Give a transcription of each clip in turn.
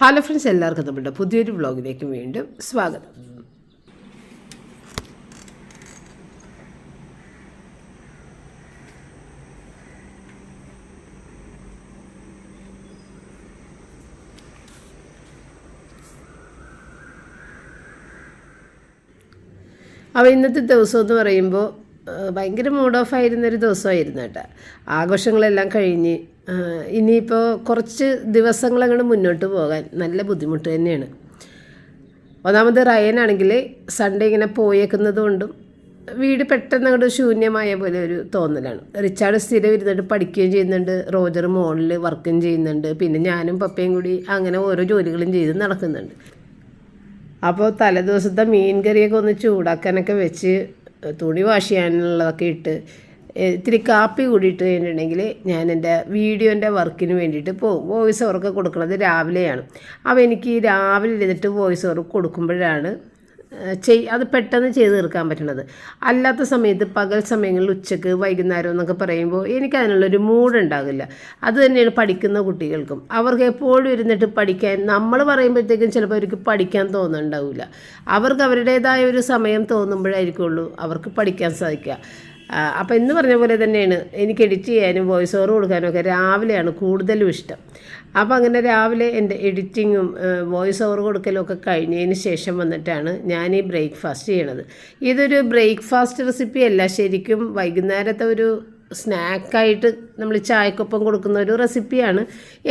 Hello friends എല്ലാവർക്കും നമ്മുടെ പുതിയൊരു വ്ളോഗിലേക്ക് വീണ്ടും സ്വാഗതം. അപ്പോൾ ഇന്നത്തെ ദിവസം എന്ന് പറയുമ്പോൾ ഭയങ്കര മൂഡ് ഓഫ് ആയിരുന്നൊരു ദിവസമായിരുന്നു കേട്ടോ. ആഘോഷങ്ങളെല്ലാം കഴിഞ്ഞ് ഇനിയിപ്പോൾ കുറച്ച് ദിവസങ്ങളങ്ങോട്ട് മുന്നോട്ട് പോകാൻ നല്ല ബുദ്ധിമുട്ട് തന്നെയാണ്. ഒന്നാമത് റയനാണെങ്കിൽ സൺഡേ ഇങ്ങനെ പോയേക്കുന്നത് കൊണ്ടും വീട് പെട്ടെന്ന് അങ്ങോട്ട് ശൂന്യമായ പോലെ ഒരു തോന്നലാണ്. റിച്ചാർഡ് സ്ഥിരം ഇരുന്നിട്ട് പഠിക്കുകയും ചെയ്യുന്നുണ്ട് റോജർ മോളിൽ വർക്കും ചെയ്യുന്നുണ്ട് പിന്നെ ഞാനും പപ്പയും കൂടി അങ്ങനെ ഓരോ ജോലികളും ചെയ്ത് നടക്കുന്നുണ്ട്. അപ്പോൾ തലേദിവസത്തെ മീൻ കറിയൊക്കെ ഒന്ന് ചൂടാക്കാനൊക്കെ വെച്ച് തുണി വാഷ് ചെയ്യാനുള്ളതൊക്കെ ഇട്ട് ഇത്തിരി കാപ്പി കൂടിയിട്ട് കഴിഞ്ഞിട്ടുണ്ടെങ്കിൽ ഞാൻ എന്റെ വീഡിയോന്റെ വർക്കിന് വേണ്ടിയിട്ട് പോകും. വോയിസ് ഓവറൊക്കെ കൊടുക്കുന്നത് രാവിലെയാണ്. അപ്പോൾ എനിക്ക് രാവിലെ ഇരുന്നിട്ട് വോയിസ് ഓവർ കൊടുക്കുമ്പോഴാണ് ചെയ് അത് പെട്ടെന്ന് ചെയ്ത് തീർക്കാൻ പറ്റണത് അല്ലാത്ത സമയത്ത് പകൽ സമയങ്ങളിൽ ഉച്ചയ്ക്ക് വൈകുന്നേരം എന്നൊക്കെ പറയുമ്പോൾ എനിക്ക് അതിനുള്ളൊരു മൂഡ് അത് തന്നെയാണ് പഠിക്കുന്ന കുട്ടികൾക്കും. അവർക്ക് എപ്പോഴും ഇരുന്നിട്ട് പഠിക്കാൻ നമ്മൾ പറയുമ്പോഴത്തേക്കും ചിലപ്പോൾ അവർക്ക് പഠിക്കാൻ തോന്നുന്നുണ്ടാവില്ല. അവർക്ക് അവരുടേതായ ഒരു സമയം തോന്നുമ്പോഴായിരിക്കുള്ളൂ അവർക്ക് പഠിക്കാൻ സാധിക്കുക. അപ്പോൾ എന്ന് പറഞ്ഞ പോലെ തന്നെയാണ് എനിക്ക് എഡിറ്റ് ചെയ്യാനും വോയിസ് ഓവർ കൊടുക്കാനും ഒക്കെ രാവിലെയാണ് കൂടുതലും ഇഷ്ടം. അപ്പോൾ അങ്ങനെ രാവിലെ എന്റെ എഡിറ്റിങ്ങും വോയിസ് ഓവർ കൊടുക്കലും ഒക്കെ കഴിഞ്ഞതിന് ശേഷം വന്നിട്ടാണ് ഞാൻ ഈ ബ്രേക്ക്ഫാസ്റ്റ് ചെയ്യണത്. ഇതൊരു ബ്രേക്ക്ഫാസ്റ്റ് റെസിപ്പി അല്ല ശരിക്കും വൈകുന്നേരത്തെ ഒരു സ്നാക്കായിട്ട് നമ്മൾ ചായക്കൊപ്പം കൊടുക്കുന്ന ഒരു റെസിപ്പിയാണ്.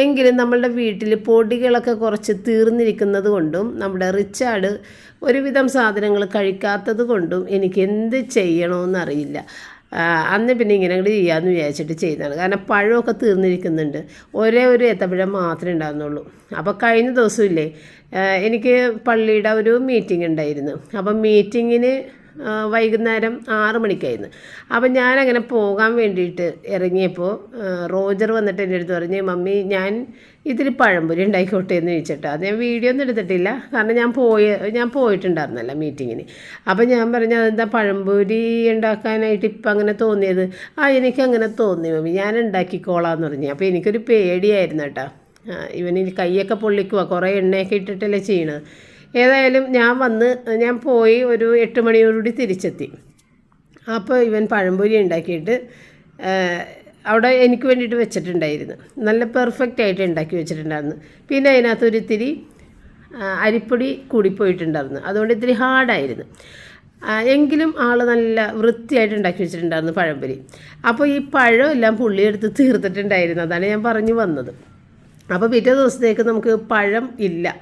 എങ്കിലും നമ്മളുടെ വീട്ടിൽ പൊടികളൊക്കെ കുറച്ച് തീർന്നിരിക്കുന്നത് കൊണ്ടും നമ്മുടെ റിച്ചാർഡ് ഒരുവിധം സാധനങ്ങൾ കഴിക്കാത്തത് കൊണ്ടും എനിക്ക് എന്ത് ചെയ്യണമെന്നറിയില്ല അന്ന് പിന്നെ ഇങ്ങനെ കൂടി ചെയ്യാമെന്ന് വിചാരിച്ചിട്ട് ചെയ്തതാണ്. കാരണം പഴമൊക്കെ തീർന്നിരിക്കുന്നുണ്ട്. ഒരേ ഒരു ഏത്തപ്പഴം മാത്രമേ ഉണ്ടാകുന്നുള്ളൂ അപ്പോൾ കഴിഞ്ഞ ദിവസമില്ലേ എനിക്ക് പള്ളിയുടെ ഒരു മീറ്റിംഗ് ഉണ്ടായിരുന്നു. അപ്പം മീറ്റിങ്ങിന് വൈകുന്നേരം ആറ് മണിക്കായിരുന്നു. അപ്പം ഞാനങ്ങനെ പോകാൻ വേണ്ടിയിട്ട് ഇറങ്ങിയപ്പോൾ റോജർ വന്നിട്ട് എന്റെ അടുത്ത് പറഞ്ഞ് മമ്മി ഞാൻ ഇതിൽ പഴംപൊരി ഉണ്ടായിക്കോട്ടെ എന്ന് ചോദിച്ചിട്ട്. അത് ഞാൻ വീഡിയോ ഒന്നും എടുത്തിട്ടില്ല. കാരണം ഞാൻ പോയ ഞാൻ പോയിട്ടുണ്ടായിരുന്നല്ല മീറ്റിങ്ങിന് അപ്പം ഞാൻ പറഞ്ഞു അതെന്താ പഴംപൊരി ഉണ്ടാക്കാനായിട്ട് ഇപ്പം അങ്ങനെ തോന്നിയത്? ആ എനിക്കങ്ങനെ തോന്നി മമ്മി. ഞാൻ ഉണ്ടാക്കിക്കോളാന്ന് പറഞ്ഞു. അപ്പോൾ എനിക്കൊരു പേടിയായിരുന്നു കേട്ടോ. ഇവന് കൈയൊക്കെ പൊള്ളിക്കുക കുറേ എണ്ണയൊക്കെ ഇട്ടിട്ടല്ലേ ചെയ്യണത്. ഏതായാലും ഞാൻ വന്ന് ഞാൻ പോയി ഒരു എട്ട് മണിയോടുകൂടി തിരിച്ചെത്തി. അപ്പോൾ ഇവൻ പഴംപൊരി ഉണ്ടാക്കിയിട്ട് അവിടെ എനിക്ക് വേണ്ടിയിട്ട് വെച്ചിട്ടുണ്ടായിരുന്നു. നല്ല പെർഫെക്റ്റ് ആയിട്ട് ഉണ്ടാക്കി വെച്ചിട്ടുണ്ടായിരുന്നു. പിന്നെ അതിനകത്ത് ഒരു ഇത്തിരി ആ, അരിപ്പൊടി കൂടിപ്പോയിട്ടുണ്ടായിരുന്നു അതുകൊണ്ട് ഇത്തിരി ഹാർഡായിരുന്നു എങ്കിലും ആൾ നല്ല വൃത്തിയായിട്ട് ഉണ്ടാക്കി വെച്ചിട്ടുണ്ടായിരുന്നു പഴംപൊരി. അപ്പോൾ ഈ പഴം എല്ലാം പുള്ളിയെടുത്ത് തീർത്തിട്ടുണ്ടായിരുന്നു. അതാണ് ഞാൻ പറഞ്ഞു വന്നത്. അപ്പോൾ പിറ്റേ ദിവസത്തേക്ക് നമുക്ക് പഴം ഇല്ല.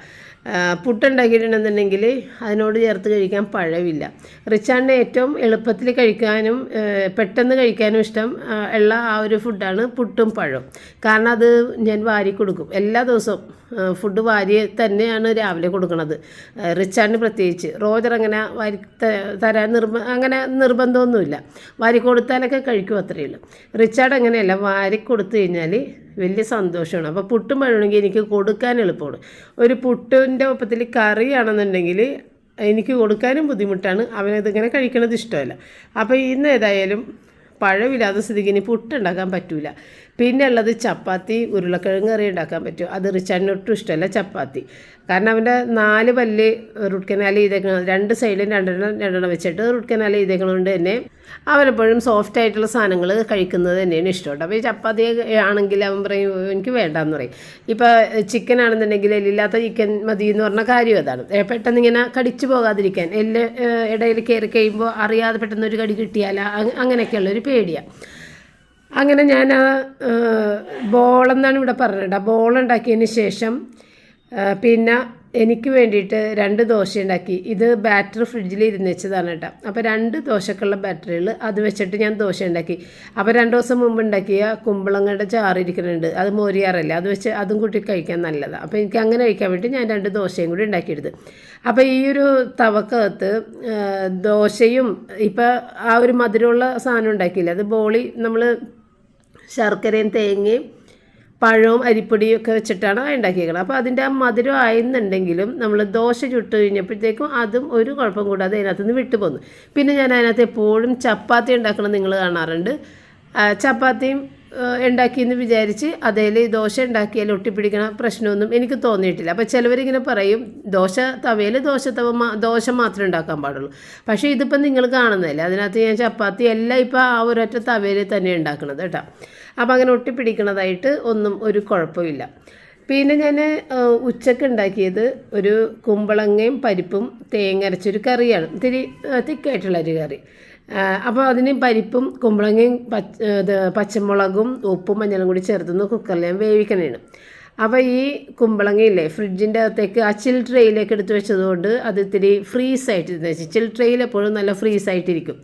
പുട്ടുണ്ടാക്കിയിട്ടുണ്ടെന്നുണ്ടെങ്കിൽ അതിനോട് ചേർത്ത് കഴിക്കാൻ പഴവില്ല. റിച്ചാറിന് ഏറ്റവും എളുപ്പത്തിൽ കഴിക്കാനും പെട്ടെന്ന് കഴിക്കാനും ഇഷ്ടം ഉള്ള ആ ഒരു ഫുഡാണ് പുട്ടും പഴവും. കാരണം അത് ഞാൻ വാരി കൊടുക്കും. എല്ലാ ദിവസവും ഫുഡ് വാരി തന്നെയാണ് രാവിലെ കൊടുക്കുന്നത് ആ, റിച്ചാറിന് പ്രത്യേകിച്ച്. റോജർ അങ്ങനെ വാരി തരാൻ നിർബ അങ്ങനെ നിർബന്ധമൊന്നുമില്ല. വാരി കൊടുത്താലൊക്കെ കഴിക്കും അത്രയേ ഉള്ളൂ റിച്ചാർഡ് അങ്ങനെയല്ല വാരി കൊടുത്തു കഴിഞ്ഞാൽ വലിയ സന്തോഷമാണ്. അപ്പോൾ പുട്ടും പഴമാണെങ്കിൽ എനിക്ക് കൊടുക്കാൻ എളുപ്പമാണ്. ഒരു പുട്ടിന്റെ ഒപ്പത്തിൽ കറിയാണെന്നുണ്ടെങ്കിൽ എനിക്ക് കൊടുക്കാനും ബുദ്ധിമുട്ടാണ്. അവനതിങ്ങനെ കഴിക്കണത് ഇഷ്ടമല്ല. അപ്പോൾ ഇന്ന് ഏതായാലും പഴമില്ലാത്ത സ്ഥിതിക്ക് ഇനി പുട്ടുണ്ടാക്കാൻ പറ്റില്ല പിന്നെ ഉള്ളത് ചപ്പാത്തി ഉരുളക്കിഴങ്ങ് കറി ഉണ്ടാക്കാൻ പറ്റും. അത് റിച്ചാറിന് ഒട്ടും ഇഷ്ടമല്ല ചപ്പാത്തി. കാരണം അവന്റെ നാല് പല്ല് റൂട്ട് കനാൽ ചെയ്തേക്കണം രണ്ട് സൈഡിലും രണ്ടെണ്ണം രണ്ടെണ്ണം വെച്ചിട്ട് റൂട്ട് കനാൽ ചെയ്തേക്കണതുകൊണ്ട് തന്നെ അവനെപ്പോഴും സോഫ്റ്റ് ആയിട്ടുള്ള സാധനങ്ങൾ കഴിക്കുന്നത് തന്നെയാണ് ഇഷ്ടം അപ്പോൾ ഈ ചപ്പാത്തി ആണെങ്കിൽ അവൻ പറയും എനിക്ക് വേണ്ടാന്ന് പറയും. ഇപ്പോൾ ചിക്കൻ ആണെന്നുണ്ടെങ്കിൽ എല്ലില്ലാത്ത ചിക്കൻ മതി എന്ന് പറഞ്ഞ കാര്യം അതാണ്. പെട്ടെന്ന് ഇങ്ങനെ കടിച്ചു പോകാതിരിക്കാൻ എല്ല് ഇടയിൽ കയറി കഴിയുമ്പോൾ അറിയാതെ പെട്ടെന്ന് ഒരു കടി കിട്ടിയാൽ അങ്ങനെയൊക്കെയുള്ളൊരു പേടിയാണ് അങ്ങനെ ഞാൻ ബോളെന്നാണ് ഇവിടെ പറഞ്ഞത് ഉണ്ടാക്കിയതിന് ശേഷം പിന്നെ എനിക്ക് വേണ്ടിയിട്ട് രണ്ട് ദോശ ഉണ്ടാക്കി. ഇത് ബാറ്റർ ഫ്രിഡ്ജിൽ ഇരുന്ന് വെച്ചതാണ് കേട്ടോ. അപ്പോൾ രണ്ട് ദോശക്കുള്ള ബാറ്ററികൾ അത് വെച്ചിട്ട് ഞാൻ ദോശ ഉണ്ടാക്കി. അപ്പോൾ രണ്ട് ദിവസം മുമ്പ് ഉണ്ടാക്കിയ കുമ്പളങ്ങയുടെ ചാറിരിക്കുന്നുണ്ട് അത് മോരിയാറല്ല? അത് വെച്ച് അതും കൂട്ടി കഴിക്കാൻ നല്ലതാണ് അപ്പോൾ എനിക്ക് അങ്ങനെ കഴിക്കാൻ വേണ്ടി ഞാൻ രണ്ട് ദോശയും കൂടി ഉണ്ടാക്കിയെടുത്ത്. അപ്പോൾ ഈ ഒരു തവക്കകത്ത് ദോശയും ഇപ്പോൾ ആ ഒരു മധുരമുള്ള സാധനം ഉണ്ടാക്കിയില്ല? അത് ബോളി നമ്മൾ ശർക്കരയും തേങ്ങയും പഴവും അരിപ്പൊടിയും ഒക്കെ വെച്ചിട്ടാണ് ഉണ്ടാക്കിയേക്കുന്നത് അപ്പോൾ അതിന്റെ ആ മധുരം ആയിരുന്നുണ്ടെങ്കിലും നമ്മൾ ദോശ ചുട്ട് കഴിഞ്ഞപ്പോഴത്തേക്കും അതും ഒരു കുഴപ്പം കൂടാതെ അതിനകത്ത് നിന്ന് വിട്ടു പോന്നു ഞാൻ അതിനകത്ത് എപ്പോഴും ചപ്പാത്തി ഉണ്ടാക്കണം നിങ്ങൾ കാണാറുണ്ട്. ചപ്പാത്തിയും ഉണ്ടാക്കിയെന്ന് വിചാരിച്ച് അതേൽ ദോശ ഉണ്ടാക്കിയാൽ ഒട്ടിപ്പിടിക്കണ പ്രശ്നമൊന്നും എനിക്ക് തോന്നിയിട്ടില്ല. അപ്പോൾ ചിലവരിങ്ങനെ പറയും ദോശ തവയിൽ ദോശ തവ ദോശ മാത്രമേ ഉണ്ടാക്കാൻ പാടുള്ളൂ. പക്ഷേ ഇതിപ്പോൾ നിങ്ങൾ കാണുന്നതല്ലേ? അതിനകത്ത് ഞാൻ ചപ്പാത്തി എല്ലാം ഇപ്പോൾ ആ ഒരൊറ്റ തവയിൽ തന്നെ ഉണ്ടാക്കുന്നത് കേട്ടോ. അപ്പോൾ അങ്ങനെ ഒട്ടിപ്പിടിക്കണതായിട്ട് ഒന്നും ഒരു കുഴപ്പമില്ല. പിന്നെ ഞാൻ ഉച്ചയ്ക്ക് ഉണ്ടാക്കിയത് ഒരു കുമ്പളങ്ങയും പരിപ്പും തേങ്ങ അരച്ചൊരു കറിയാണ്. ഇത്തിരി തിക്കായിട്ടുള്ളൊരു കറി. അപ്പോൾ അതിന് പരിപ്പും കുമ്പളങ്ങയും പച്ച പച്ചമുളകും ഉപ്പും മഞ്ഞളും കൂടി ചേർത്തൊന്ന് കുക്കറിൽ ഞാൻ വേവിക്കണേണ്. അപ്പോൾ ഈ കുമ്പളങ്ങയില്ലേ ഫ്രിഡ്ജിന്റെ അകത്തേക്ക് ആ ചിൽ ട്രേയിലേക്ക് എടുത്ത് വെച്ചതുകൊണ്ട് അത് ഇത്തിരി ഫ്രീസ് വെച്ച് ചിൽ ട്രേയിൽ എപ്പോഴും നല്ല ഫ്രീസ് ആയിട്ടിരിക്കും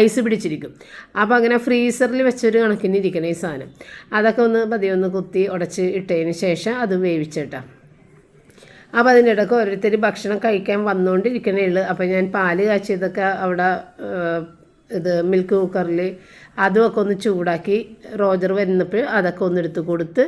ഐസ് പിടിച്ചിരിക്കും. അപ്പോൾ അങ്ങനെ ഫ്രീസറിൽ വെച്ചൊരു കണക്കിന് ഇരിക്കണം ഈ സാധനം. അതൊക്കെ ഒന്ന് പതിയെ ഒന്ന് കുത്തി ഉടച്ച് ഇട്ടതിന് ശേഷം അത് വേവിച്ചിട്ടാണ് അപ്പോൾ അതിന്റെ ഇടയ്ക്ക് ഓരോരുത്തർ ഭക്ഷണം കഴിക്കാൻ വന്നുകൊണ്ടിരിക്കണേ ഉള്ളൂ. അപ്പോൾ ഞാൻ പാൽ കാച്ചിയതൊക്കെ അവിടെ ഇത് മിൽക്ക് കുക്കറിൽ അതുമൊക്കെ ഒന്ന് ചൂടാക്കി റോജർ വരുന്നപ്പോൾ അതൊക്കെ ഒന്ന് എടുത്ത് കൊടുത്ത്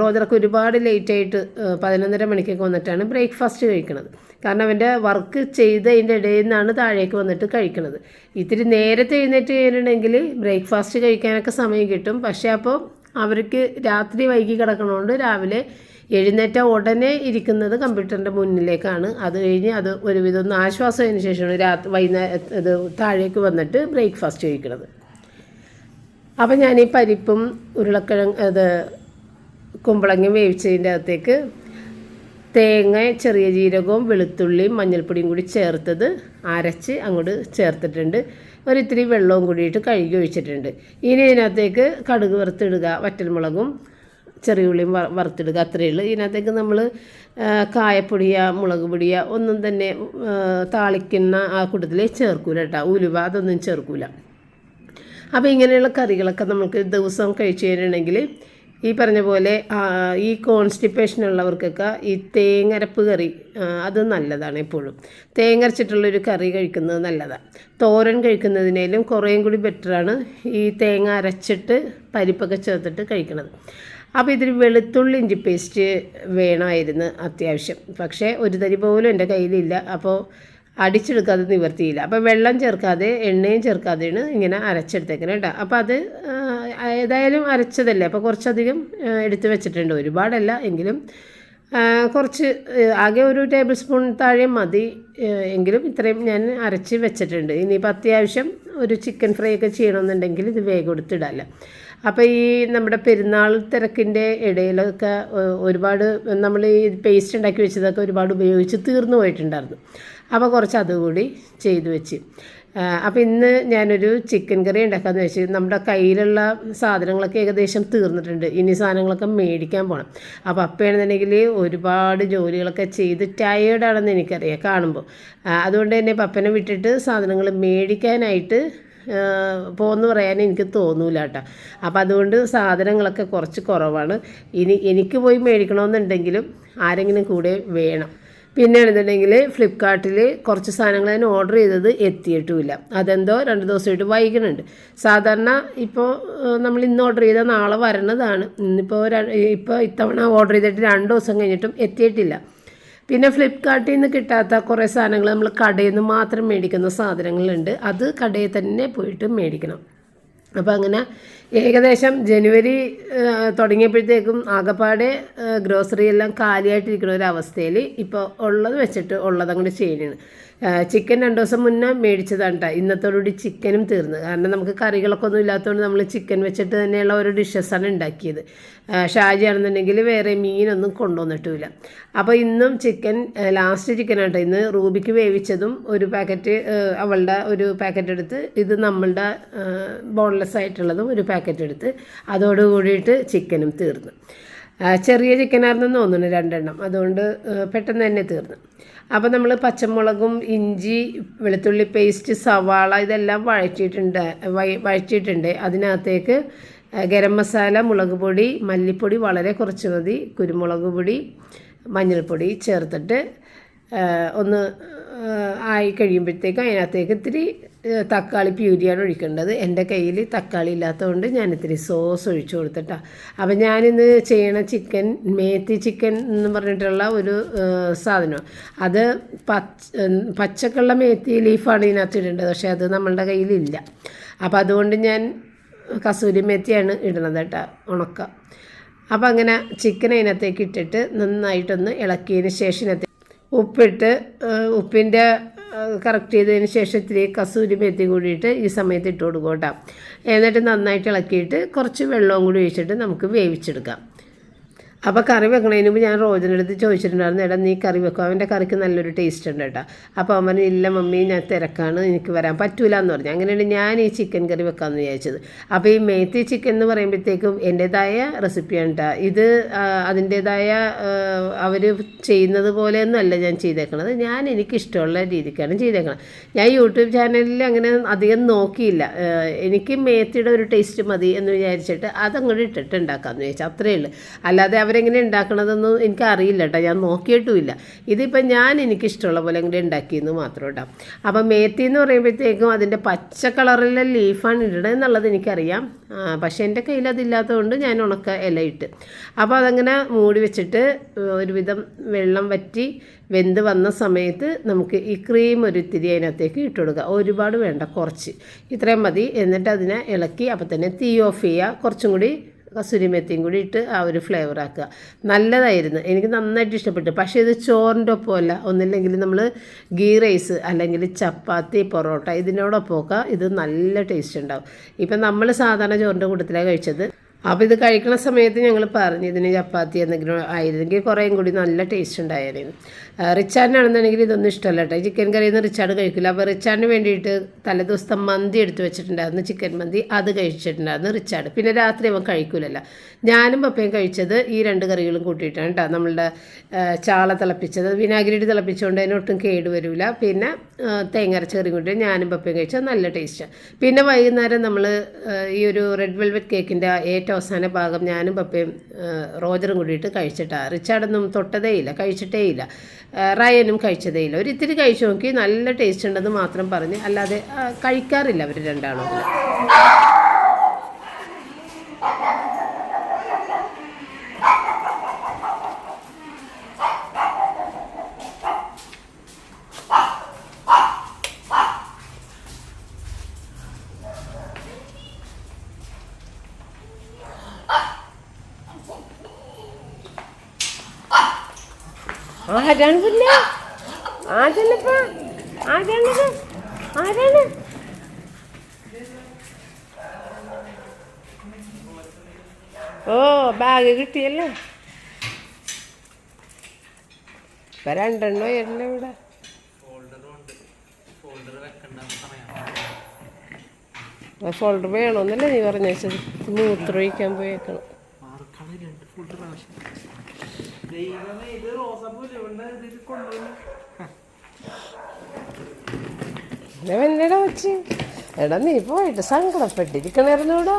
റോജറൊക്കെ ഒരുപാട് ലേറ്റായിട്ട് പതിനൊന്നര മണിക്കൊക്കെ വന്നിട്ടാണ് ബ്രേക്ക്ഫാസ്റ്റ് കഴിക്കുന്നത് കാരണം അവന്റെ വർക്ക് ചെയ്തതിന്റെ ഇടയിൽ നിന്നാണ് താഴേക്ക് വന്നിട്ട് കഴിക്കുന്നത് ഇത്തിരി നേരത്തെ എഴുന്നേറ്റ് കഴിഞ്ഞിട്ടുണ്ടെങ്കിൽ ബ്രേക്ക്ഫാസ്റ്റ് കഴിക്കാനൊക്കെ സമയം കിട്ടും. പക്ഷേ അപ്പോൾ അവർക്ക് രാത്രി വൈകി കിടക്കണോണ്ട് രാവിലെ എഴുന്നേറ്റ ഉടനെ ഇരിക്കുന്നത് കമ്പ്യൂട്ടറിന്റെ മുന്നിലേക്കാണ്. അത് കഴിഞ്ഞ് അത് ഒരുവിധം ഒന്ന് ആശ്വാസത്തിന് ശേഷമാണ് രാത്രി വൈകുന്നേരം ഇത് താഴേക്ക് വന്നിട്ട് ബ്രേക്ക്ഫാസ്റ്റ് കഴിക്കുന്നത് അപ്പം ഞാൻ ഈ പരിപ്പും ഉരുളക്കിഴങ്ങ് അത് കുമ്പളങ്ങയും വേവിച്ചതിന്റെ അകത്തേക്ക് തേങ്ങ ചെറിയ ജീരകവും വെളുത്തുള്ളിയും മഞ്ഞൾപ്പൊടിയും കൂടി ചേർത്തത് അരച്ച് അങ്ങോട്ട് ചേർത്തിട്ടുണ്ട്. ഒരിത്തിരി വെള്ളവും കൂടിയിട്ട് കഴുകി ഒഴിച്ചിട്ടുണ്ട്. ഇനി ഇതിനകത്തേക്ക് കടുക് വറുത്തിടുക വറ്റൽമുളകും ചെറിയ ഉള്ളിയും വറുത്തിടുക അത്രയേ ഉള്ളൂ. ഇതിനകത്തേക്ക് നമ്മൾ കായപ്പൊടിയ മുളക് പൊടിയ ഒന്നും തന്നെ താളിക്കുന്ന ആ കൂട്ടത്തിൽ ചേർക്കൂല കേട്ടോ. ഉലുവ അതൊന്നും ചേർക്കൂല. അപ്പോൾ ഇങ്ങനെയുള്ള കറികളൊക്കെ നമുക്ക് ദിവസം കഴിച്ചു തരണമെങ്കിൽ ഈ പറഞ്ഞ പോലെ ഈ കോൺസ്റ്റിപ്പേഷൻ ഉള്ളവർക്കൊക്കെ ഈ തേങ്ങരപ്പ് കറി അത് നല്ലതാണ് എപ്പോഴും. തേങ്ങരച്ചിട്ടുള്ളൊരു കറി കഴിക്കുന്നത് നല്ലതാണ് തോരൻ കഴിക്കുന്നതിനേലും കുറേയും കൂടി ബെറ്ററാണ് ഈ തേങ്ങ അരച്ചിട്ട് പരിപ്പൊക്കെ ചേർത്തിട്ട് കഴിക്കുന്നത് അപ്പോൾ ഇതിൽ വെളുത്തുള്ളി ഇഞ്ചി പേസ്റ്റ് വേണമായിരുന്നു അത്യാവശ്യം. പക്ഷേ ഒരു തരി പോലും എന്റെ കയ്യിലില്ല. അപ്പോൾ അടിച്ചെടുക്കാതെ നിവർത്തിയില്ല. അപ്പോൾ വെള്ളം ചേർക്കാതെ എണ്ണയും ചേർക്കാതെയാണ് ഇങ്ങനെ അരച്ചെടുത്തേക്കുന്നത് കേട്ടോ അപ്പോൾ അത് ഏതായാലും അരച്ചതല്ലേ? അപ്പോൾ കുറച്ചധികം എടുത്തു വെച്ചിട്ടുണ്ട്. ഒരുപാടല്ല എങ്കിലും കുറച്ച് ആകെ ഒരു ടേബിൾ സ്പൂൺ താഴെ മതി എങ്കിലും ഇത്രയും ഞാൻ അരച്ച് വെച്ചിട്ടുണ്ട്. ഇനിയിപ്പോൾ അത്യാവശ്യം ഒരു ചിക്കൻ ഫ്രൈ ഒക്കെ ചെയ്യണമെന്നുണ്ടെങ്കിൽ ഇത് വേഗം എടുത്തിടാമല്ലോ അപ്പോൾ ഈ നമ്മുടെ പെരുന്നാൾ തിരക്കിന്റെ ഇടയിലൊക്കെ ഒരുപാട് നമ്മൾ ഈ പേസ്റ്റ് ഉണ്ടാക്കി വെച്ചതൊക്കെ ഒരുപാട് ഉപയോഗിച്ച് തീർന്നു പോയിട്ടുണ്ടായിരുന്നു. അപ്പോൾ കുറച്ച് അതുകൂടി ചെയ്തു വെച്ച്. അപ്പോൾ ഇന്ന് ഞാനൊരു ചിക്കൻ കറി ഉണ്ടാക്കാന്ന് വെച്ച് നമ്മുടെ കയ്യിലുള്ള സാധനങ്ങളൊക്കെ ഏകദേശം തീർന്നിട്ടുണ്ട്. ഇനി സാധനങ്ങളൊക്കെ മേടിക്കാൻ പോകണം അപ്പോൾ അപ്പയാണെന്നുണ്ടെങ്കിൽ ഒരുപാട് ജോലികളൊക്കെ ചെയ്ത് ടയേർഡാണെന്ന് എനിക്കറിയാം കാണുമ്പോൾ അതുകൊണ്ട് തന്നെ പപ്പനെ വിട്ടിട്ട് സാധനങ്ങൾ മേടിക്കാനായിട്ട് പോകുമെന്ന് പറയാൻ എനിക്ക് തോന്നൂല കേട്ടോ. അപ്പം അതുകൊണ്ട് സാധനങ്ങളൊക്കെ കുറച്ച് കുറവാണ്. ഇനി എനിക്ക് പോയി മേടിക്കണമെന്നുണ്ടെങ്കിലും ആരെങ്കിലും കൂടെ വേണം. പിന്നെ ആണെന്നുണ്ടെങ്കിൽ ഫ്ലിപ്കാർട്ടിൽ കുറച്ച് സാധനങ്ങൾ ഞാൻ ഓർഡർ ചെയ്തത് എത്തിയിട്ടുമില്ല. അതെന്തോ രണ്ട് ദിവസമായിട്ട് വൈകുന്നുണ്ട് സാധാരണ ഇപ്പോൾ നമ്മൾ ഇന്ന് ഓർഡർ ചെയ്ത നാളെ വരണതാണ്. ഇന്നിപ്പോൾ ഇപ്പോൾ ഇത്തവണ ഓർഡർ ചെയ്തിട്ട് രണ്ട് ദിവസം കഴിഞ്ഞിട്ടും എത്തിയിട്ടില്ല. പിന്നെ ഫ്ലിപ്കാർട്ടിൽ നിന്ന് കിട്ടാത്ത കുറേ സാധനങ്ങൾ നമ്മൾ കടയിൽ നിന്ന് മാത്രം മേടിക്കുന്ന സാധനങ്ങളുണ്ട്. അത് കടയിൽ തന്നെ പോയിട്ട് മേടിക്കണം. അപ്പോൾ അങ്ങനെ ഏകദേശം ജനുവരി തുടങ്ങിയപ്പോഴത്തേക്കും ആകപ്പാടെ ഗ്രോസറി എല്ലാം കാലിയായിട്ടിരിക്കുന്ന ഒരു അവസ്ഥയിൽ ഇപ്പോൾ ഉള്ളത് വെച്ചിട്ട് ഉള്ളത് ചെയ്യണതാണ് ചിക്കൻ രണ്ട് ദിവസം മുന്നേ മേടിച്ചതാണ് കേട്ടോ ഇന്നത്തോടുകൂടി ചിക്കനും തീർന്നു. കാരണം നമുക്ക് കറികളൊക്കെ ഒന്നും ഇല്ലാത്തതുകൊണ്ട് നമ്മൾ ചിക്കൻ വെച്ചിട്ട് തന്നെയുള്ള ഓരോ ഡിഷസാണ് ഉണ്ടാക്കിയത്. ഷാജിയാണെന്നുണ്ടെങ്കിൽ വേറെ മീനൊന്നും കൊണ്ടുവന്നിട്ടുമില്ല. അപ്പോൾ ഇന്നും ചിക്കൻ ലാസ്റ്റ് ചിക്കൻ കേട്ടോ ഇന്ന് റൂബിക്ക് വേവിച്ചതും ഒരു പാക്കറ്റ് അവളുടെ ഒരു പാക്കറ്റ് എടുത്ത് ഇത് നമ്മളുടെ ബോൺലെസ് ആയിട്ടുള്ളതും ഒരു പാക്കറ്റ് എടുത്ത് അതോട് കൂടിയിട്ട് ചിക്കനും തീർന്നു. ചെറിയ ചിക്കനായിരുന്നു തോന്നുന്നു രണ്ടെണ്ണം. അതുകൊണ്ട് പെട്ടെന്ന് തന്നെ തീർന്നു. അപ്പോൾ നമ്മൾ പച്ചമുളകും ഇഞ്ചി വെളുത്തുള്ളി പേസ്റ്റ് സവാള ഇതെല്ലാം വഴറ്റിയിട്ടുണ്ട് വഴറ്റിയിട്ടുണ്ട്. അതിനകത്തേക്ക് ഗരം മസാല മുളക് പൊടി മല്ലിപ്പൊടി വളരെ കുറച്ച് മതി. കുരുമുളക് പൊടി മഞ്ഞൾപ്പൊടി ചേർത്തിട്ട് ഒന്ന് ആയി കഴിയുമ്പോഴത്തേക്ക് അതിനകത്തേക്ക് ഇത്തിരി തക്കാളി പ്യൂരിയാണ് ഒഴിക്കേണ്ടത്. എന്റെ കയ്യിൽ തക്കാളി ഇല്ലാത്തതുകൊണ്ട് ഞാൻ ഇത്തിരി സോസ് ഒഴിച്ചു കൊടുത്തിട്ടാണ് അപ്പം ഞാനിന്ന് ചെയ്യണ ചിക്കൻ മേത്തി ചിക്കൻ എന്ന് പറഞ്ഞിട്ടുള്ള ഒരു സാധനം. അത് പച്ച പച്ചക്കുള്ള മേത്തി ലീഫാണ് ഇതിനകത്ത് ഇടേണ്ടത് പക്ഷേ അത് നമ്മളുടെ കയ്യിലില്ല. അപ്പം അതുകൊണ്ട് ഞാൻ കസൂരി മേത്തിയാണ് ഇടുന്നത് കേട്ടോ ഉണക്ക. അപ്പം അങ്ങനെ ചിക്കൻ അതിനകത്തേക്ക് ഇട്ടിട്ട് നന്നായിട്ടൊന്ന് ഇളക്കിയതിന് ശേഷം ഉപ്പിട്ട് ഉപ്പിന്റെ കറക്റ്റ് ചെയ്തതിന് ശേഷം ഇത്തിരി കസൂരി മെത്തി കൂടിയിട്ട് ഈ സമയത്ത് ഇട്ട് കൊടുക്കും എന്നിട്ട് നന്നായിട്ട് ഇളക്കിയിട്ട് കുറച്ച് വെള്ളവും കൂടി ഒഴിച്ചിട്ട് നമുക്ക് വേവിച്ചെടുക്കാം. അപ്പോൾ കറി വെക്കണതിന് മുമ്പ് ഞാൻ അടുത്ത് ചോദിച്ചിട്ടുണ്ടായിരുന്നു എടാ നീ കറി വെക്കും. അവന്റെ കറിക്ക് നല്ലൊരു ടേസ്റ്റ് ഉണ്ട് കേട്ടോ. അപ്പോൾ അവൻ പറഞ്ഞു ഇല്ല മമ്മി ഞാൻ തിരക്കാണ് എനിക്ക് വരാൻ പറ്റൂല എന്ന് പറഞ്ഞു. അങ്ങനെയാണ് ഞാൻ ഈ ചിക്കൻ കറി വെക്കാമെന്ന് വിചാരിച്ചത്. അപ്പോൾ ഈ മേത്തി ചിക്കൻ എന്ന് പറയുമ്പോഴത്തേക്കും എന്റേതായ റെസിപ്പിയാണ് കേട്ടോ ഇത് അതിന്റേതായ അവർ ചെയ്യുന്നത് പോലെയൊന്നും അല്ല ഞാൻ ചെയ്തേക്കണത്. ഞാൻ എനിക്കിഷ്ടമുള്ള രീതിക്കാണ് ചെയ്തേക്കണത്. ഞാൻ യൂട്യൂബ് ചാനലിൽ അങ്ങനെ അധികം നോക്കിയില്ല. എനിക്ക് മേത്തിയുടെ ഒരു ടേസ്റ്റ് മതി എന്ന് വിചാരിച്ചിട്ട് അതങ്ങോട്ട് ഇട്ടിട്ട് ഉണ്ടാക്കാമെന്ന് വിചാരിച്ചു. അത്രയേ ഉള്ളൂ. അല്ലാതെ അവരെങ്ങനെ ഉണ്ടാക്കണതൊന്നും എനിക്ക് അറിയില്ല കേട്ടോ ഞാൻ നോക്കിയിട്ടുമില്ല. ഇതിപ്പോൾ ഞാൻ എനിക്കിഷ്ടമുള്ള പോലെ ഇങ്ങനെ ഉണ്ടാക്കിയെന്ന് മാത്രം കേട്ടോ അപ്പം മേത്തി എന്ന് പറയുമ്പോഴത്തേക്കും അതിന്റെ പച്ച കളറിലെ ലീഫാണ് ഇടണത് എന്നുള്ളത് എനിക്കറിയാം. പക്ഷേ എന്റെ കയ്യിൽ അതില്ലാത്തതുകൊണ്ട് ഞാൻ ഉണക്ക ഇല ഇട്ട്. അപ്പോൾ അതങ്ങനെ മൂടി വെച്ചിട്ട് ഒരുവിധം വെള്ളം വറ്റി വെന്ത് വന്ന സമയത്ത് നമുക്ക് ഈ ക്രീം ഒരു ഇത്തിരി അതിനകത്തേക്ക് ഇട്ട് കൊടുക്കുക ഒരുപാട് വേണ്ട കുറച്ച്. ഇത്രയും മതി. എന്നിട്ട് അതിനെ ഇളക്കി അപ്പം തന്നെ തീ ഓഫ് ചെയ്യുക കുറച്ചും കൂടി കസൂരി മെത്തിയും കൂടി ഇട്ട് ആ ഒരു ഫ്ലേവർ ആക്കുക. നല്ലതായിരുന്നു. എനിക്ക് നന്നായിട്ട് ഇഷ്ടപ്പെട്ടു. പക്ഷേ ഇത് ചോറിന്റെ ഒപ്പമല്ല ഒന്നില്ലെങ്കിൽ നമ്മൾ ഗീ റൈസ് അല്ലെങ്കിൽ ചപ്പാത്തി പൊറോട്ട ഇതിനോടൊപ്പമൊക്കെ ഇത് നല്ല ടേസ്റ്റ് ഉണ്ടാവും. ഇപ്പം നമ്മൾ സാധാരണ ചോറിന്റെ കൂട്ടത്തിലാണ് കഴിച്ചത്. അപ്പോൾ ഇത് കഴിക്കുന്ന സമയത്ത് ഞങ്ങൾ പറഞ്ഞു ഇതിന് ചപ്പാത്തി എന്തെങ്കിലും ആയിരുന്നെങ്കിൽ കുറേയും കൂടി നല്ല ടേസ്റ്റ് ഉണ്ടായിരുന്നു റിച്ചാർഡിനാണെന്നുണ്ടെങ്കിൽ ഇതൊന്നും ഇഷ്ടമല്ല കേട്ടോ ചിക്കൻ കറിയിൽ നിന്ന് കഴിക്കില്ല. അപ്പോൾ റിച്ചാർഡിന് വേണ്ടിയിട്ട് തലേദിവസത്തെ മന്തി എടുത്ത് വെച്ചിട്ടുണ്ടായിരുന്നു ചിക്കൻ മന്തി. അത് കഴിച്ചിട്ടുണ്ടായിരുന്നു റിച്ചാർഡ് പിന്നെ രാത്രി അവൻ കഴിക്കില്ലല്ലോ ഞാനും പപ്പയും കഴിച്ചത് ഈ രണ്ട് കറികളും കൂട്ടിയിട്ടാണ് കേട്ടോ നമ്മളുടെ ചാള തിളപ്പിച്ചത്. വിനാഗിരിയിട്ട് തിളപ്പിച്ചുകൊണ്ട് അതിനൊട്ടും കേട് വരില്ല പിന്നെ തേങ്ങ അരച്ച കറിയും കൂട്ടി ഞാനും പപ്പയും കഴിച്ചത് നല്ല ടേസ്റ്റാണ് പിന്നെ വൈകുന്നേരം നമ്മൾ ഈ ഒരു റെഡ് വെൽവെറ്റ് കേക്കിന്റെ ഏറ്റവും അവസാന ഭാഗം ഞാനും പപ്പയും റോജറും കൂടിയിട്ട് കഴിച്ചിട്ടാണ് റിച്ചാർഡൊന്നും തൊട്ടതേ ഇല്ല കഴിച്ചിട്ടേ ഇല്ല റയനും കഴിച്ചതേ ഇല്ല ഇത്തിരി കഴിച്ചു നോക്കി നല്ല ടേസ്റ്റ് ഉണ്ടെന്ന് മാത്രം പറഞ്ഞ് അല്ലാതെ കഴിക്കാറില്ല അവർ രണ്ടാളും. ആരാണ് പിന്നെ ആരാണിപ്പ ആരാണിത് ആരാണ്? ഓ ബാഗ് കിട്ടിയല്ലേ. ഇപ്പൊ രണ്ടെണ്ണോ എണ്ണ ഇവിടെ? ഫോൾഡർ വേണമെന്നല്ലേ നീ പറഞ്ഞു വെച്ചത് മൂത്രമൊഴിക്കാൻ പോയേക്കണം. എന്നടാ വെച്ച് എടാ നീ പോയിട്ട് സങ്കടപ്പെട്ടിരിക്കണായിരുന്നൂടാ.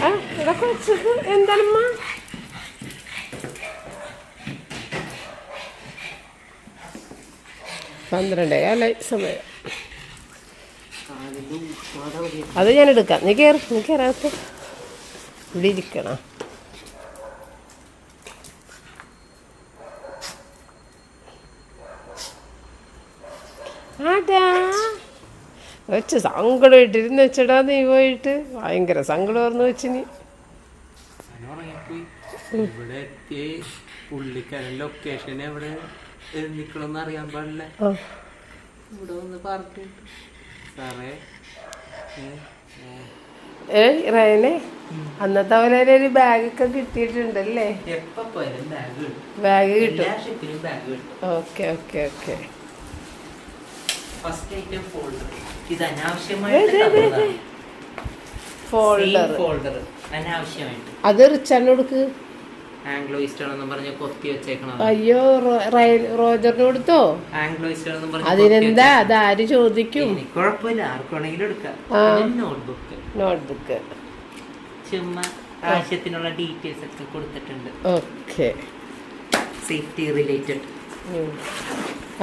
കൊച്ചത് എന്താണമ്മ പന്ത്രണ്ടേ കാലായി സമയം. അത് ഞാൻ എടുക്കാം. നീ കയറി നീ കയറാത്ത ഇവിടെ ഇരിക്കണം. വെച്ച് സങ്കടം ഇട്ടിരുന്ന് വെച്ചടാ നീ പോയിട്ട്. ഭയങ്കര സങ്കടം ഓർന്നു വെച്ചിനി ഇവിടെ എത്തി പുള്ളിക്കാരൻ ലൊക്കേഷൻ എവിടെ? നിക്കണമെന്ന് അറിയാൻ പാടില്ല. ഇവിടെ ഒന്ന് സാറേ റയനെ അന്നത്തെ പോലെ ഒരു ബാഗൊക്കെ കിട്ടിയിട്ടുണ്ടല്ലേ? ബാഗ് കിട്ടും. Okay okay okay first item folder ഇത് അനാവശ്യമായിട്ട് ഫോൾഡർ ഫോൾഡർ അനാവശ്യമായിട്ട്. അത് റിച്ചാർഡ് കൊടുക്ക്. ആംഗ്ലോ ഈസ്റ്റേൺ എന്ന് പറഞ്ഞ് കൊത്തി വെച്ചേക്കണം അയ്യോ റോജറിന് കൊടുത്തോ? ആംഗ്ലോ ഈസ്റ്റേൺ എന്ന് പറഞ്ഞ് അതിനെന്താ? അത് ആര് ചോദിക്കും? കുഴപ്പമില്ല. ആർക്കാണെങ്കിലും എടുക്കാം. നോട്ട്ബുക്ക് നോട്ട്ബുക്ക് ചുമ്മാ ആവശ്യത്തിനുള്ള ഡീറ്റെയിൽസ് ഒക്കെ കൊടുത്തിട്ടുണ്ട്. ഓക്കെ സേഫ്റ്റി റിലേറ്റഡ്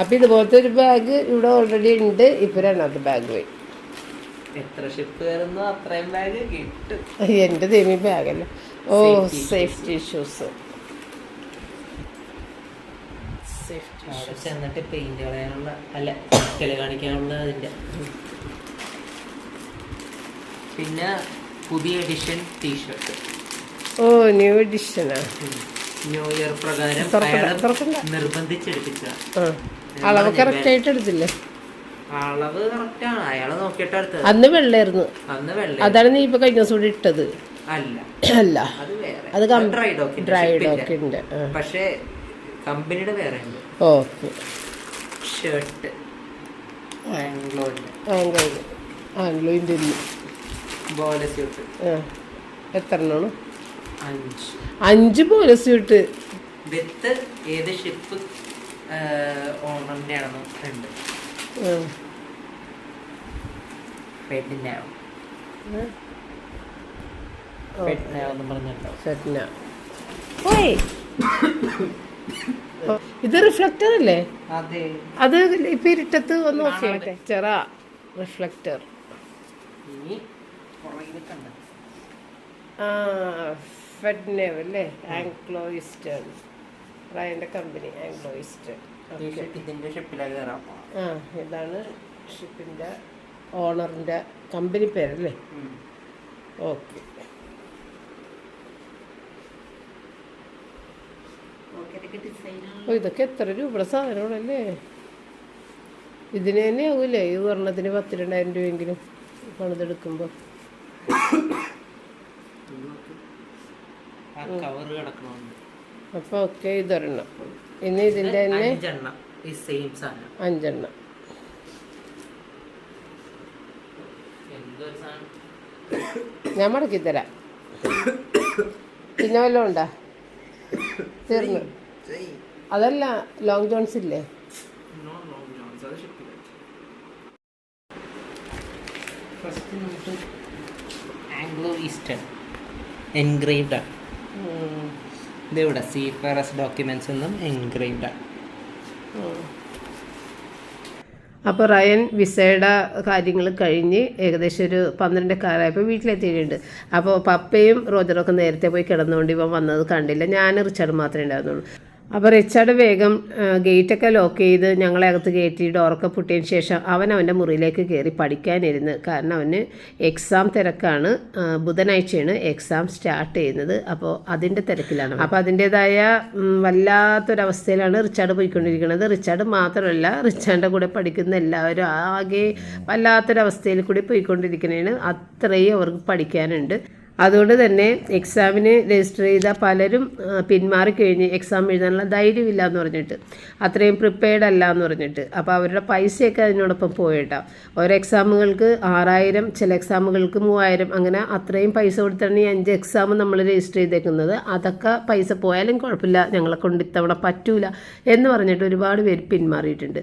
അപ്പം ഇതുപോലത്തെ ഒരു ബാഗ് ഇവിടെ ഓൾറെഡി ഉണ്ട്. ഇപ്പം രണ്ടാമത്തെ ബാഗ് പോയി. എത്ര ഷിപ്പ് കയറുന്നോ അത്രയും ബാഗ് കിട്ടും. എന്റെ ദൈവം ബാഗല്ല ഓ സേഫ്റ്റി ഷൂസ് സേഫ്റ്റി അവിടെ ചെന്നിട്ട് പെയിന്റ് കളയാനുള്ള അല്ല കാണിക്കാനുള്ള പിന്നെ പുതിയ എഡിഷൻ ടീഷർട്ട് ഓ ന്യൂ എഡിഷനാ ന്യൂ ഇയർ പ്രകാരം. നിർബന്ധിച്ചെടുപ്പിച്ച അളവ് കറക്റ്റ് ആയിട്ട് എടുത്തില്ലേ? അളവ് കറക്റ്റ് ആണ്. അയാളെ നോക്കിയിട്ട് എടുത്തത്. അന്ന് വെള്ളായിരുന്നു. അന്ന് വെള്ള അതാണ് നീ ഇപ്പൊ കഴിഞ്ഞ ദിവസം കൂടി ഇട്ടത്. അല്ല. അല്ല. അത് ഡ്രൈ ഡോക്ക് ഡ്രൈ ഡോക്ക് ഉണ്ട് പക്ഷേ കമ്പനിയുടെ വേറെ ഓക്കെ. ഷർട്ട് ആംഗ്ലോന്റെ ആംഗ്ലോ ആംഗ്ലോ ഇന്ത്യൻ ബോല സ്യൂട്ട് എത്ര അഞ്ച്. അഞ്ച് പോലെ സ്യൂട്ട് വിത്ത് ഏത് ഷിപ്പ് ഓണറിന്റെ ആണെന്നും ഉണ്ട്. പെഡിന്റെ ആവും പെഡിന്റെ ആവെന്നും പറഞ്ഞിട്ടുണ്ടാവും സെറ്റിന ഓയ്! ഇത് റിഫ്ലക്ടർ അല്ലേ? അതെ. ഇപ്പൊ ഇരുട്ടത്ത് ഒന്ന് ചെയ്യട്ടെ. ചെറ കണ്ട ആ ഫെഡ്നേവ് അല്ലേ? Anglo Eastern. റയന്റെ കമ്പനി ആംഗ്ലോ കയറാം ആ ഇതാണ് ഷിപ്പിന്റെ ഓണറിന്റെ കമ്പനി പേരല്ലേ? ഓക്കെ. ഓ ഇതൊക്കെ എത്ര രൂപയുടെ സാധനമാണല്ലേ? ഇതിന് തന്നെ ആവൂലേ? ഈ വർണത്തിന് പത്ത് രണ്ടായിരം രൂപയെങ്കിലും പണിതെടുക്കുമ്പോൾ ആ കവർ കിടക്കണമെന്ന് അപ്പോൾ ഒക്കെ ഇതൊരെണ്ണം. ഇനി ഇതിന്റെ തന്നെ അഞ്ചെണ്ണം ഞാൻ മടക്കി തരാം. പിന്നെ വല്ലതും ഉണ്ടാ? തീർന്നു. അതല്ല ലോങ് ജോൺസ് ഇല്ലേ? ഫസ്റ്റ് നമുക്ക് ആംഗ്ലോ ഈസ്റ്റേൺ എൻഗ്രേവ്ഡ് ആണ് ഇതിവിടെ സി ഫർ എസ് ഡോക്യുമെന്റ്സ് എന്നും ആണ് അപ്പോൾ റയൻ വിസയുടെ കാര്യങ്ങൾ കഴിഞ്ഞ് ഏകദേശം ഒരു പന്ത്രണ്ട് ആയപ്പോൾ വീട്ടിലെത്തിയിട്ടുണ്ട്. അപ്പോൾ പപ്പയും റോജറൊക്കെ നേരത്തെ പോയി കിടന്നുകൊണ്ട് ഇവൻ വന്നത് കണ്ടില്ല. ഞാൻ റിച്ചാർഡ് മാത്രമേ ഉണ്ടായിരുന്നുള്ളൂ. അപ്പോൾ റിച്ചാർഡ് വേഗം ഗേറ്റൊക്കെ ലോക്ക് ചെയ്ത് ഞങ്ങളെ അകത്ത് കയറ്റി ഡോറൊക്കെ പൊട്ടിയതിന് ശേഷം അവൻ അവന്റെ മുറിയിലേക്ക് കയറി പഠിക്കാനിരുന്ന്. കാരണം അവന് എക്സാം തിരക്കാണ്. ബുധനാഴ്ചയാണ് എക്സാം സ്റ്റാർട്ട് ചെയ്യുന്നത്. അപ്പോൾ അതിന്റെ തിരക്കിലാണ് അപ്പോൾ അതിന്റേതായ വല്ലാത്തൊരവസ്ഥയിലാണ് റിച്ചാർഡ് പോയിക്കൊണ്ടിരിക്കുന്നത്. റിച്ചാർഡ് മാത്രമല്ല റിച്ചാർഡിന്റെ കൂടെ പഠിക്കുന്ന എല്ലാവരും ആകെ വല്ലാത്തൊരവസ്ഥയിൽ കൂടി പോയിക്കൊണ്ടിരിക്കുന്നതിന് അത്രയും അവർക്ക് പഠിക്കാനുണ്ട്. അതുകൊണ്ട് തന്നെ എക്സാമിന് രജിസ്റ്റർ ചെയ്ത പലരും പിന്മാറിക്കഴിഞ്ഞ് എക്സാം എഴുതാനുള്ള ധൈര്യമില്ല എന്ന് പറഞ്ഞിട്ട് അത്രയും പ്രിപ്പയർഡ് അല്ല എന്ന് പറഞ്ഞിട്ട്. അപ്പോൾ അവരുടെ പൈസയൊക്കെ അതിനോടൊപ്പം പോയിട്ടാണ് ഓരോ എക്സാമുകൾക്ക് ആറായിരം ചില എക്സാമുകൾക്ക് മൂവായിരം അങ്ങനെ അത്രയും പൈസ കൊടുത്താണ് ഈ അഞ്ച് എക്സാം നമ്മൾ രജിസ്റ്റർ ചെയ്തേക്കുന്നത്. അതൊക്കെ പൈസ പോയാലും കുഴപ്പമില്ല ഞങ്ങളെ കൊണ്ട് ഇത്തവണ പറ്റൂല എന്ന് പറഞ്ഞിട്ട് ഒരുപാട് പേര് പിന്മാറിയിട്ടുണ്ട്.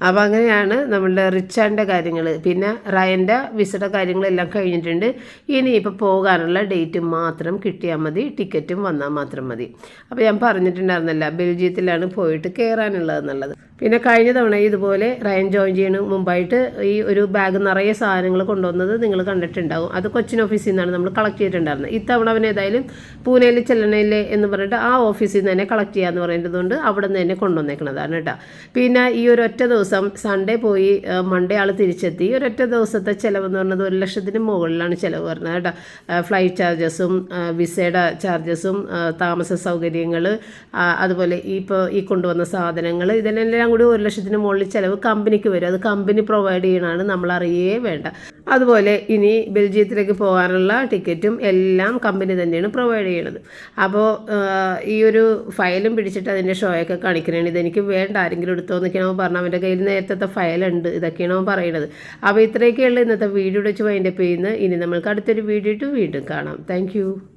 അപ്പോൾ അങ്ങനെയാണ് നമ്മളുടെ റിച്ചാന്റെ കാര്യങ്ങൾ പിന്നെ റയന്റെ വിസയുടെ കാര്യങ്ങളെല്ലാം കഴിഞ്ഞിട്ടുണ്ട്. ഇനി ഇപ്പോൾ പോകാനുള്ള ഡേറ്റ് മാത്രം കിട്ടിയാൽ മതി ടിക്കറ്റും വന്നാൽ മാത്രം മതി. അപ്പോൾ ഞാൻ പറഞ്ഞിട്ടുണ്ടായിരുന്നല്ല ബെൽജിയത്തിലാണ് പോയിട്ട് കയറാനുള്ളതെന്നുള്ളത് പിന്നെ കഴിഞ്ഞ തവണ ഇതുപോലെ റയൻ ജോയിൻ ചെയ്യണ മുമ്പായിട്ട് ഈ ഒരു ബാഗ് നിറയെ സാധനങ്ങൾ കൊണ്ടുവന്നത് നിങ്ങൾ കണ്ടിട്ടുണ്ടാവും. അത് കൊച്ചിൻ ഓഫീസിൽ നിന്നാണ് നമ്മൾ കളക്ട് ചെയ്തിട്ടുണ്ടായിരുന്നത്. ഇത്തവണ അവൻ ഏതായാലും പൂനെയിൽ ചെല്ലണയില്ലേ എന്ന് പറഞ്ഞിട്ട് ആ ഓഫീസിൽ നിന്ന് തന്നെ കളക്ട് ചെയ്യാമെന്ന് പറയേണ്ടതുകൊണ്ട് അവിടെ നിന്ന് തന്നെ കൊണ്ടുവന്നേക്കണതാണ് കേട്ടോ. പിന്നെ ഈ ഒരു ഒറ്റ സൺഡേ പോയി മൺഡേ ആൾ തിരിച്ചെത്തി. ഒരൊറ്റ ദിവസത്തെ ചിലവെന്ന് പറഞ്ഞത് ഒരു ലക്ഷത്തിന് മുകളിലാണ് ചിലവ് പറഞ്ഞത് കേട്ടോ. ഫ്ലൈറ്റ് ചാർജസും വിസയുടെ ചാർജസും താമസ സൗകര്യങ്ങൾ അതുപോലെ ഇപ്പോൾ ഈ കൊണ്ടുവന്ന സാധനങ്ങൾ ഇതിനെല്ലാം കൂടി ഒരു ലക്ഷത്തിന് മുകളിൽ ചിലവ് കമ്പനിക്ക് വരും. അത് കമ്പനി പ്രൊവൈഡ് ചെയ്യണമെന്ന് നമ്മൾ അറിയേ വേണ്ട. അതുപോലെ ഇനി ബെൽജിയത്തിലേക്ക് പോകാനുള്ള ടിക്കറ്റും എല്ലാം കമ്പനി തന്നെയാണ് പ്രൊവൈഡ് ചെയ്യണത് അപ്പോൾ ഈ ഒരു ഫയലും പിടിച്ചിട്ട് അതിന്റെ ഷോയൊക്കെ കാണിക്കണേണ് ഇതെനിക്ക് വേണ്ട ആരെങ്കിലും എടുത്തോ എന്നൊക്കെയാണ് പറഞ്ഞത്. അവന്റെ കയ്യിൽ നേരത്തെ ഫയലുണ്ട് ഇതൊക്കെയാണ് പറയുന്നത്. അപ്പോൾ ഇത്രയൊക്കെയുള്ള ഇന്നത്തെ വീഡിയോ വെച്ച് വൈൻഡപ്പ് ചെയ്യുന്നത്. ഇനി നമ്മൾക്ക് അടുത്തൊരു വീഡിയോ ഇട്ട് വീണ്ടും കാണാം. താങ്ക്